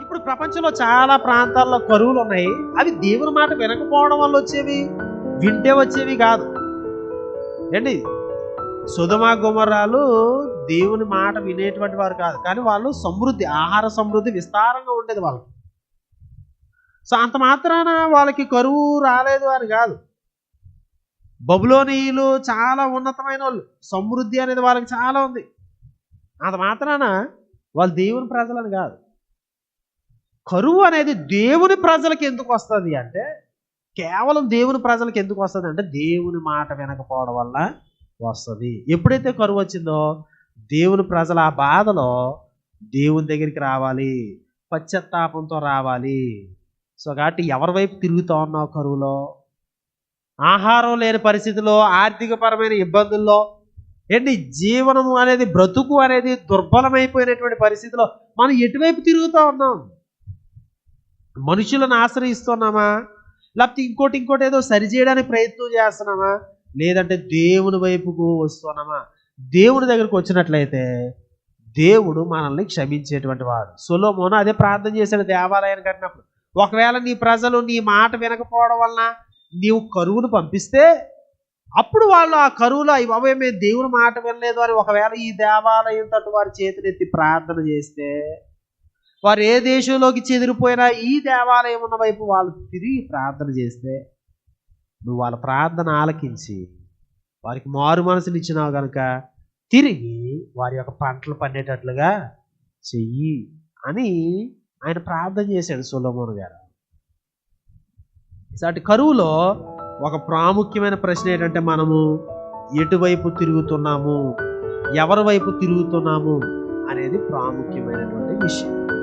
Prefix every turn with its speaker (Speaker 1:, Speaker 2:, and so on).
Speaker 1: ఇప్పుడు ప్రపంచంలో చాలా ప్రాంతాల్లో కరువులు ఉన్నాయి అవి దేవుని మాట వినకపోవడం వల్ల వచ్చేవి? వింటే వచ్చేవి కాదు. ఏంటి? సుధమా గుమరాలు దేవుని మాట వినేటువంటి వారు కాదు. కానీ వాళ్ళు సమృద్ధి ఆహార సమృద్ధి విస్తారంగా ఉండేది వాళ్ళకి. సో అంత మాత్రాన వాళ్ళకి కరువు రాలేదు అని కాదు. బబులోనీయులు చాలా ఉన్నతమైన వాళ్ళు సమృద్ధి అనేది వాళ్ళకి చాలా ఉంది. అంత మాత్రాన వాళ్ళు దేవుని ప్రజలని కాదు. కరువు అనేది దేవుని ప్రజలకు ఎందుకు వస్తుంది అంటే కేవలం దేవుని ప్రజలకు ఎందుకు వస్తుంది అంటే దేవుని మాట వినకపోవడం వల్ల వస్తుంది. ఎప్పుడైతే కరువు వచ్చిందో దేవుని ప్రజల ఆ బాధలో దేవుని దగ్గరికి రావాలి పశ్చాత్తాపంతో రావాలి. సో కాబట్టి ఎవరి వైపు తిరుగుతూ ఉన్నావు కరువులో? ఆహారం లేని పరిస్థితిలో ఆర్థికపరమైన ఇబ్బందుల్లో ఏంటి? జీవనము అనేది బ్రతుకు అనేది దుర్బలమైపోయినటువంటి పరిస్థితిలో మనం ఎటువైపు తిరుగుతూ ఉన్నాం? మనుషులను ఆశ్రయిస్తున్నామా? లేకపోతే ఇంకోటి ఇంకోటి ఏదో సరిచేయడానికి ప్రయత్నం చేస్తున్నామా? లేదంటే దేవుని వైపుకు వస్తున్నామా? దేవుని దగ్గరకు వచ్చినట్లయితే దేవుడు మనల్ని క్షమించేటువంటి వాడు. సొలోమోను అదే ప్రార్థన చేశాడు దేవాలయాన్ని కట్టినప్పుడు ఒకవేళ నీ ప్రజలు నీ మాట వినకపోవడం వలన నీవు కరువును పంపిస్తే అప్పుడు వాళ్ళు ఆ కరువులో అవి బాబాయ్ మేము దేవుని మాట వినలేదు అని ఒకవేళ ఈ దేవాలయం తట్టు వారి చేతులెత్తి ప్రార్థన చేస్తే వారు ఏ దేశంలోకి చెదిరిపోయినా ఈ దేవాలయం ఉన్న వైపు వాళ్ళు తిరిగి ప్రార్థన చేస్తే నువ్వు వాళ్ళ ప్రార్థన ఆలకించి వారికి మారు మనసుని ఇచ్చినావు కనుక తిరిగి వారి యొక్క పంటలు పండేటట్లుగా చెయ్యి అని ఆయన ప్రార్థన చేశాడు సొలమోన్ గారు. సో అటు కరువులో ఒక ప్రాముఖ్యమైన ప్రశ్న ఏంటంటే మనము ఎటువైపు తిరుగుతున్నాము? ఎవరి వైపు తిరుగుతున్నాము? అనేది ప్రాముఖ్యమైనటువంటి విషయం.